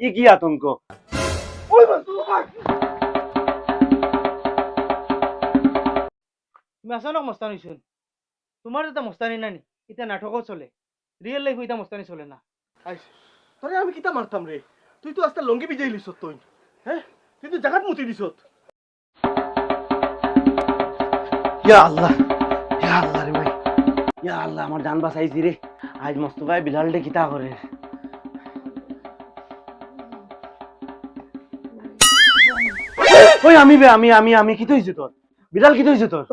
ই কি আতঙ্ক? তুমি আচানক মস্তানি হইছুন তোমার যেটা মস্তানি নানি এটা নাটকও চলে। রিয়েল লাইফ এটা মস্তানি চলে না। তোরে আমি কিতা মারতাম রে তুই তো আস্তে লঙ্গি বিজাই লিছত তুই। হ্যাঁ তুই তো জাগাত মুতি দিছত। ইয়া আল্লাহ ইয়া আল্লাহ রে ভাই। ইয়া আল্লাহ আমার জান বাঁচাইছি রে আজ মস্ত ভাই বিলাল ডে কিতা করে ওই আমি বে আমি আমি আমি কি হইছে তোর বিলাল কি হইছে তোর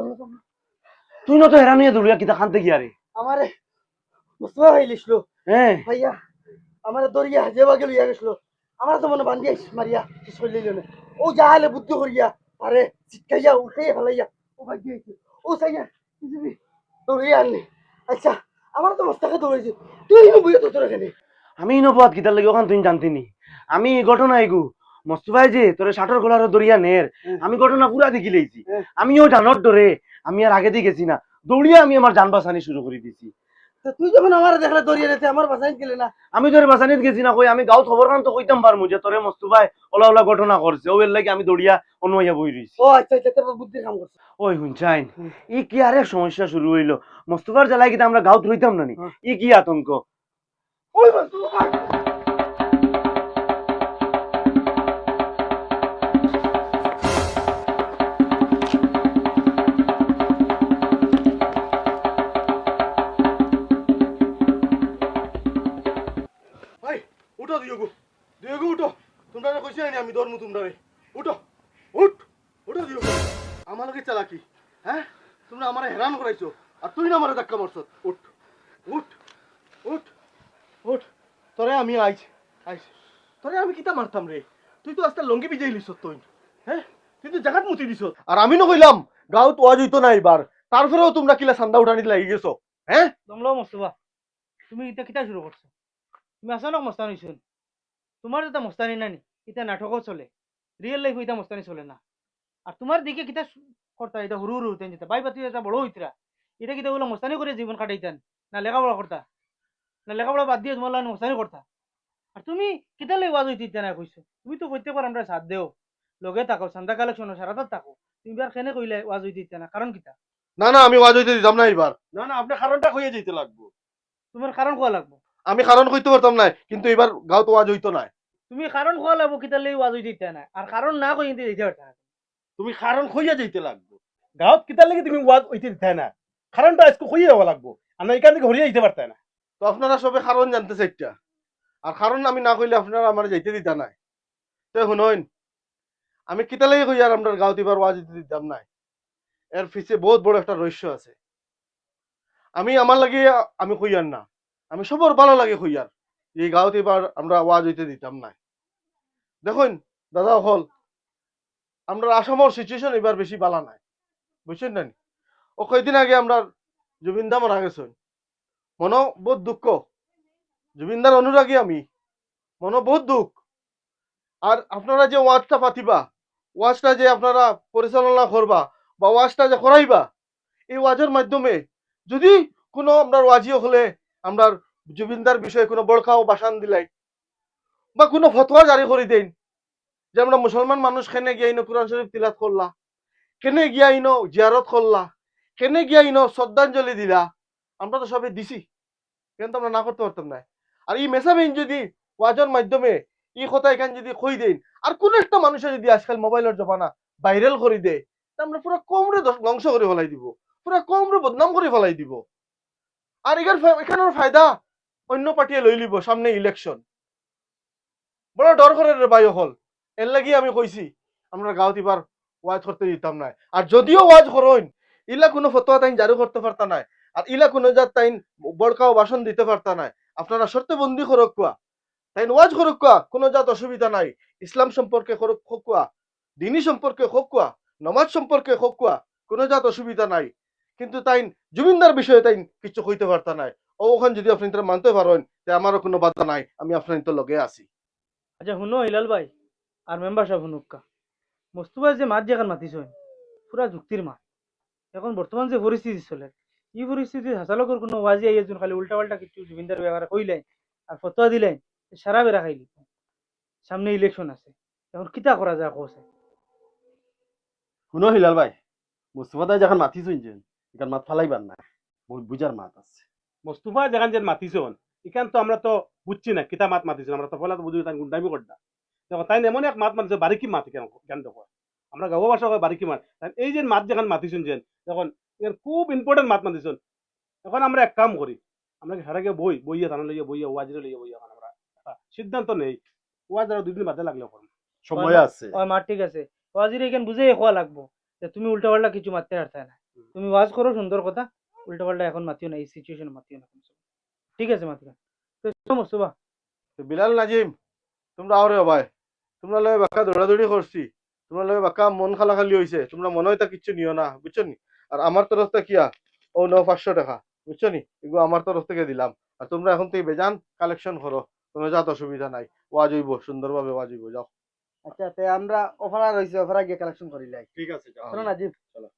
তুই না তো হেরান হইয়া দৌড়িয়া কিতা খানতে গিয়া রে আমারে মুস্তফা ভাই লিখলো হ্যাঁ ভাইয়া আমার দরিয়া যে বাগে লইয়া গেছিল। আমার তো মনে বান্ধি আইস মারিয়া করে লইল না ও যাহালে বুদ্ধি করিয়া আরে চিটকাইয়া উঠে ফেলাইয়া ও দিয়েছে ও সাইয়া দৌড়িয়া আচ্ছা আমার তো মস্তাকে দৌড়াইছে তুই বুঝে তো তোর এখানে আমি নবাদ কিতার লাগে ওখান তুই জানতিনি আমি ঘটনা এগু মস্তু ভাই যে তোরে ষাটর গোলার দরিয়া নের। আমি ঘটনা পুরা দেখি হ্যাঁ। আমিও জানর ডরে আমি আর আগে দিয়ে গেছি না। দৌড়িয়া আমি আমার যান বাঁচানি শুরু করে দিছি। তুই যখন আমার দেখলে দরিয়া রেতে আমার বাসায় গেলে না? আমি তোরে বাঁচানিত গেছি না কই আমি গাঁও খবর কান তো কইতাম পারমু যে তোরে মস্তু ভাই ওলা ওলা ঘটনা করছে ও এর লাগে আমি দৌড়িয়া অনুয়াইয়া বই রইছি। ও আচ্ছা আচ্ছা তোর বুদ্ধির কাম করছে। ওই হুনচাইন। ই কি আরেক সমস্যা শুরু হইল? মস্তুবার জ্বালাই কিন্তু আমরা গাঁত রইতাম না নি। ই কি আতঙ্ক? ওই মাসুদ তোমরা কইছি না আমি ধর্ম তোমরা উঠো, উঠ, উঠো দিয়োগু আমার লগে চালাকি হ্যাঁ? তোমরা আমার হেরান করাইছো, আর তুই না আমার ধাক্কা মারছ। উঠ উঠ উঠ উঠ। তোরে আমি আইছ আইছ। তোরে আমি কিতা মারতাম রে? তুই তো আস্তে লঙ্গি বিজাই লিছ তুই হ্যাঁ? তুই তো জাগাত মুতি দিছ। আর আমি ন কইলাম গাঁত ওয়াজ হইতো না এবার তারপরেও তোমরা কিলা সান্দা উঠানিতে লাগি গেছো হ্যাঁ? দমলাও মস্তুবা, তুমি এটা কিতা শুরু করছ তুমি আচানক মস্তানি হইছুন তোমার যেটা মস্তানি নানি এটা নাটকও চলে। রিয়েল লাইফ এটা মস্তানি চলে না। আর তোমার দিকে কিতা করতা এটা হুরু হুরু হইতেন যেটা বাই বাতি এটা বড় হইতরা এটা কিতা বলে মস্তানি করে জীবন কাটাইতেন। না লেখাপড়া করতা না লেখাপড়া বাদ দিয়ে তোমার লাগে মস্তানি করতা আর তুমি কিতা লই ওয়াজ হইতে না কইছো তুমি তো প্রত্যেকবার আমরা সাথ দেও। লগে থাকো সান্দা কালেকশন সারাতার থাকো তুমি আর কেনে কইলে ওয়াজ হইতে না কারণ কিতা? না না আমি ওয়াজ হইতে দিতাম না এবার না না আপনি কারণটা কইয়া যেতে লাগবো। তোমার কারণ কোয়া লাগবো? আমি কারণ কইতে পারতাম না কিন্তু এবার গাঁত ওয়াজ হইতো না তুমি কারণ কোয়া লাগবো কিতা লই ওয়াজ হইতে না আর কারণ না কই দিতে দিতে না। তুমি কারণ কইয়া যেতে লাগবো। গাঁত কিতার লাগি তুমি ওয়াজ হইতে দিতে না। কারণটা আজকে কইয়া যাওয়া লাগবো। আমরা এখান থেকে হরিয়া যেতে পারতাম না। তো আপনারা সবে কারণ জানতে চাইটা আর কারণ আমি না কইলে আপনারা আমার যাইতে দিতা নাই তো শুনুন আমি কিতা লাগি কই আর আমরা গাঁত এবার ওয়াজ দিতে দিতাম নাই। এর পিছে বহুত বড় একটা রহস্য আছে। আমি আমার লাগে আমি কইয়ার না। আমি সবর ভালো লাগে কইয়ার এই গাঁত এবার আমরা ওয়াজ হইতে দিতাম নাই। দেখুন, দাদা, হল। আমরা আসামর সিচুয়েশন এবার বেশি বালা নাই। বুঝছেন না ও কয়দিন আগে আমরা জুবিনদা মারা গেছেন। মনো বহুত দুঃখ। জুবিনদার অনুরাগী আমি। মনো বহুত দুঃখ। আর আপনারা যে ওয়াজটা পাতিবা, ওয়াজটা যে আপনারা পরিচালনা করবা বা ওয়াজটা যে করাইবা, এই ওয়াজের মাধ্যমে যদি কোনো আমরা ওয়াজিও হলে, আমরা জুবিনদার বিষয়ে কোনো বড়খাও বাসান দিলাই বা কোনো ফতোয়া জারি করে দেন যে আমরা মুসলমান মানুষ কেনে গিয়া ইনো কোরআন শরীফ তিলাত করলা কেনে গিয়া ইনো জিয়ারত করলা কেনে গিয়া ইনো শ্রদ্ধাঞ্জলি দিলা? আমরা তো সবে দিছি। কিন্তু আমরা না করতে পারতাম না। আর এই মেসাবেন যদি ওয়াজের মাধ্যমে এই কথা এখান যদি কই দেন আর কোন একটা মানুষের যদি আজকাল মোবাইলের জমানা ভাইরাল করে দেয় আমরা পুরো কমরে ধ্বংস করে ফেলাই দিব। পুরো কমরে বদনাম করে ফেলাই দিব। আর এখান এখানের ফায়দা অন্য পার্টিয়ে লই লিব সামনে ইলেকশন বড় ডর করে রে বায়ু হল এর লাগি আমি কইছি, আমরা গাঁৱত এবার ওয়াজ করতে দিতাম না আর যদিও ওয়াজ করইন ইলা কোনো ফতোয়া তাইন জারি করতে পারতা নাই, আর ইলা কোনো জাত তাইন বড়কাও ভাষণ দিতে পারতা নাই। আপনারা শর্তে বন্দি করক কোয়া তাইন ওয়াজ করক কোয়া কোনো জাত অসুবিধা নাই। ইসলাম সম্পর্কে করক কোয়া দিনী সম্পর্কে হোক কোয়া নমাজ সম্পর্কে হোক কোয়া কোনো জাত অসুবিধা নাই। কিন্তু তাইন জুবিনদার বিষয়ে তাইন কিছু কইতে পারতা নাই। ওখান যদি আপনি মানতে পারেন যে আমারও কোনো বাধা নাই, আমি আপনার লগে আছি। আচ্ছা শুনো হিলাল ভাই আর মেম্বার সাহেব শুনুকা মস্তুবাই যে মাত যেখান মাতিছ পুরা যুক্তির মাত। এখন বর্তমান যে পরিস্থিতি চলে এই পরিস্থিতি হাসালকর কোনো ওয়াজি আইয়া যোন খালি উল্টা পাল্টা কিছু জুবিনদার ব্যাপারে কইলাই আর ফতোয়া দিলাই সারা বেড়া খাইলি সামনে ইলেকশন আছে এখন কিতা করা যায় কোসে শুনো হিলাল ভাই মুস্তফা দাই যখন মাতি শুনছেন এখান মাত ফালাইবার না বহুত বুঝার মাত আছে। মোস্তফা যেখান যেন মাতিছন ইখান তো আমরা তো বুঝছি না কিতা মাত মাতিছেন আমরা তো পয়লা তো বুঝি তাই গুন্ডামি করতা দেখো তাই এমন এক মাত মাতিছে বারিকি মাত কেন কেন দেখো। আমরা গাঁও ভাষা কয় বারিকি মাত? এই যে মাত যেখান মাতিছেন যেন দেখুন এর খুব ইম্পর্টেন্ট মাত মাতিছেন। এখন আমরা এক কাম করি আমরা হেরাকে বই বইয়া থানা লইয়া বইয়া ওয়াজিরে লইয়া বইয়া এখন আমরা সিদ্ধান্ত নেই। ওয়াজ আর দুদিন বাদে লাগলে করুন। সময় আছে। ওই মার ঠিক আছে। ওয়াজির এখান বুঝে খোয়া লাগবো যে তুমি উল্টা পাল্টা কিছু মারতে পারতে না। তুমি ওয়াজ করো সুন্দর কথা উল্টা পাল্টা এখন মাতিও না এই সিচুয়েশন মাতিও না। ঠিক আছে মাতিও না তো তো বিলাল নাজিম তোমরা আওরে ভাই তোমরা লগে বাক্কা দৌড়াদৌড়ি করছি তোমরা লগে বাক্কা মন খালা খালি হয়েছে তোমরা মনে হয় তা কিচ্ছু নিও না বুঝছ নি? আর আমার তরফ থেকে কিয়া? ও ন পাঁচশো টাকা বুঝছ নি? এগুলো আমার তরফ থেকে দিলাম। আর তোমরা এখন থেকে বেজান কালেকশন করো তোমরা যাত অসুবিধা নাই। ওয়াজ হইব সুন্দরভাবে ওয়াজ হইব যাও আচ্ছা তে আমরা অফার রয়েছে অফার গিয়ে কালেকশন করি লাই ঠিক আছে যাও শোনো নাজিব চলো।